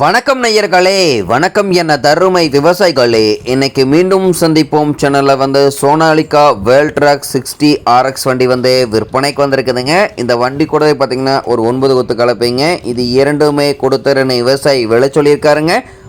வணக்கம் நேயர்களே வணக்கம் என்ன தருமை விவசாயிகளே. இன்னைக்கு மீண்டும் சந்திப்போம். சேனலில் வந்து Sonalika Worldtrac sixty RX வண்டி வந்து விற்பனைக்கு வந்திருக்குதுங்க. இந்த வண்டி கூட பார்த்தீங்கன்னா ஒரு ஒன்பது கொத்து கலப்பைங்க. இது இரண்டுமே கொடுத்துருன்னு விவசாயி விலை சொல்லியிருக்காருங்க.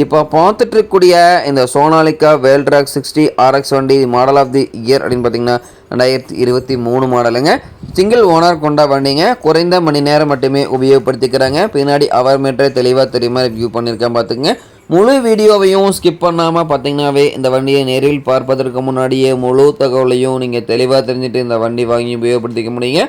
இப்போ பார்த்துட்டு இருக்கக்கூடிய இந்த சோனாலிக்கா வேல்ட்ராக் சிக்ஸ்டி ஆர்எக்ஸ் வண்டி மாடல் ஆஃப் தி இயர் அப்படின்னு பார்த்தீங்கன்னா ரெண்டாயிரத்தி இருபத்தி மூணு மாடலுங்க. சிங்கிள் ஓனர் கொண்ட வண்டிங்க. குறைந்த மணி நேரம் மட்டுமே உபயோகப்படுத்திக்கிறாங்க. பின்னாடி அவர் மீட்டரை தெளிவாக தெரியுமா ரிவ்யூ பண்ணியிருக்கேன் பார்த்துங்க முழு வீடியோவையும் ஸ்கிப் பண்ணாமல் பார்த்தீங்கன்னாவே இந்த வண்டியை நேரில் பார்ப்பதற்கு முன்னாடியே முழு தகவலையும் நீங்கள் தெளிவாக தெரிஞ்சுட்டு இந்த வண்டி வாங்கி உபயோகப்படுத்திக்க முடியுங்க.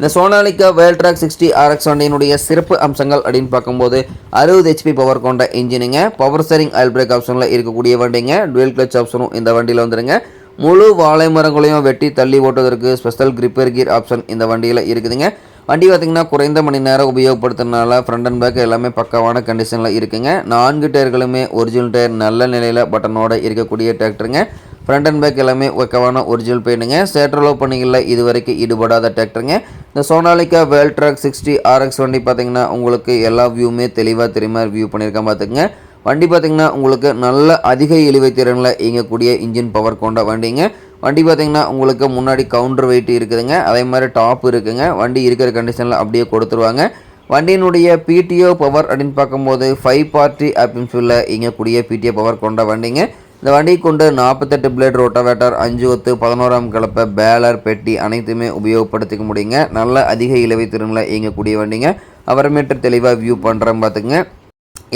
இந்த சோனாலிக்கா வேல்ட்ராக் சிக்ஸ்டி ஆர்எக்ஸ் வண்டியினுடைய சிறப்பு அம்சங்கள் அப்படின்னு பார்க்கும்போது அறுபது ஹெச்பி பவர் கொண்ட இன்ஜினுங்க. பவர் ஸ்டரிங் ஆயில் பிரேக் ஆப்ஷனில் இருக்கக்கூடிய வண்டிங்க. டுவெல் கிளச் ஆப்ஷனும் இந்த வண்டியில் வந்துருங்க. முழு வாழை மரங்களையும் வெட்டி தள்ளி ஓட்டுவதற்கு ஸ்பெஷல் கிரிப்பர் கீர் ஆப்ஷன் இந்த வண்டியில் இருக்குதுங்க. வண்டி பார்த்திங்கன்னா குறைந்த மணி நேரம் உபயோகப்படுத்துறதுனால ஃப்ரண்ட் அண்ட் பேக் எல்லாமே பக்காவான கண்டிஷனில் இருக்குங்க. நான்கு டயர்களுமே ஒரிஜினல் டயர் நல்ல நிலையில் பட்டனோட இருக்கக்கூடிய டிராக்டருங்க ஃப்ரண்ட் அண்ட் பேக் எல்லாமே ஒக்கவான ஒரிஜினல் பெயினுங்க சேட்ரலோ பண்ணிங்களில் இது வரைக்கும் ஈடுபடாத டிராக்டருங்க இந்த Sonalika Worldtrac sixty RX வண்டி பார்த்தீங்கன்னா உங்களுக்கு எல்லா வியூவுமே தெளிவாக தெரியுமா? வியூ பண்ணியிருக்கேன் பார்த்துக்குங்க வண்டி பார்த்தீங்கன்னா உங்களுக்கு நல்ல அதிக இழுவை திறனில் இயங்கக்கூடிய இன்ஜின் பவர் கொண்ட வண்டிங்க. வண்டி பார்த்தீங்கன்னா உங்களுக்கு முன்னாடி கவுண்டர் வெயிட் இருக்குதுங்க. அதே மாதிரி டாப் இருக்குதுங்க வண்டி இருக்கிற கண்டிஷனில் அப்படியே கொடுத்துருவாங்க. வண்டியினுடைய பிடிஓ பவர் அப்படின்னு பார்க்கும்போது ஃபைவ் பார்ட்டி ஆப்பின்ஃபில் இயங்கக்கூடிய பிடிஓ பவர் கொண்ட வண்டிங்க. இந்த வண்டி கொண்டு நாற்பத்தெட்டு பிளேட் ரோட்டோவேட்டர் அஞ்சு ஒத்து பதினோராம் கலப்பை பேலர் பெட்டி அனைத்துமே உபயோகப்படுத்திக்க முடியுங்க. நல்ல அதிக இலவை திறனில் இயங்கக்கூடிய வண்டிங்க. அப்புறமேட்டு தெளிவாக வியூ பண்ணுறேன் பார்த்துங்க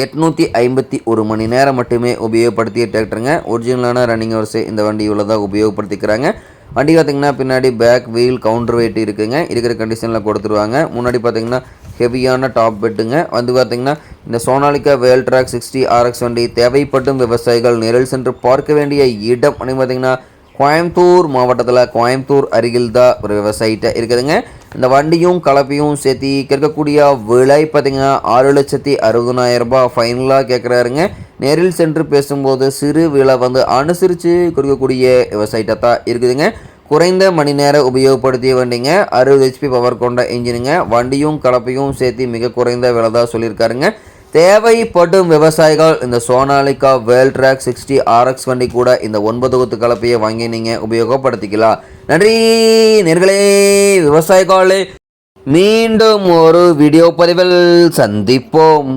எட்நூற்றி ஐம்பத்தி ஒரு மணி நேரம் மட்டுமே உபயோகப்படுத்திய டிராக்டருங்க ஒரிஜினலான ரன்னிங் வரிசை இந்த வண்டி இவ்வளோதான் உபயோகப்படுத்திக்கிறாங்க. வண்டி பார்த்திங்கன்னா பின்னாடி பேக் வீல் கவுண்டர் வெயிட் இருக்குங்க. இருக்கிற கண்டிஷனில் கொடுத்துருவாங்க. முன்னாடி பார்த்திங்கன்னா ஹெவியான டாப் பெட்டுங்க. வந்து பார்த்திங்கன்னா இந்த Sonalika Worldtrac sixty RX வண்டி தேவைப்படும் விவசாயிகள் நேரில் சென்று பார்க்க வேண்டிய இடம். பார்த்தீங்கன்னா பார்த்திங்கன்னா கோயம்புத்தூர் மாவட்டத்தில் கோயம்புத்தூர் அருகில் தான் ஒரு விவசாயிட்ட இருக்குதுங்க. இந்த வண்டியும் கலப்பையும் சேர்த்து கேட்கக்கூடிய விலை பார்த்திங்கன்னா ஆறு லட்சத்தி அறுபதனாயிரம் ஃபைனலாக கேட்குறாருங்க நேரில் சென்று பேசும்போது சிறு விலை வந்து அனுசரித்து கொடுக்கக்கூடிய விவசாயிட்ட தான் இருக்குதுங்க. குறைந்த மணி நேரம் உபயோகப்படுத்திய வண்டிங்க. அறுபது ஹெச்பி பவர் கொண்ட இன்ஜினுங்க. வண்டியும் கலப்பையும் சேர்த்து மிக குறைந்த விலை தான் சொல்லியிருக்காருங்க. தேவைப்படும் விவசாயிகள் இந்த Sonalika Worldtrac sixty RX வண்டி கூட இந்த ஒன்பது கொத்து கலப்பையை வாங்கி நீங்கள் உபயோகப்படுத்திக்கலாம். நன்றி நேர்களே விவசாயிகளே. மீண்டும் ஒரு வீடியோ பதிவில் சந்திப்போம்.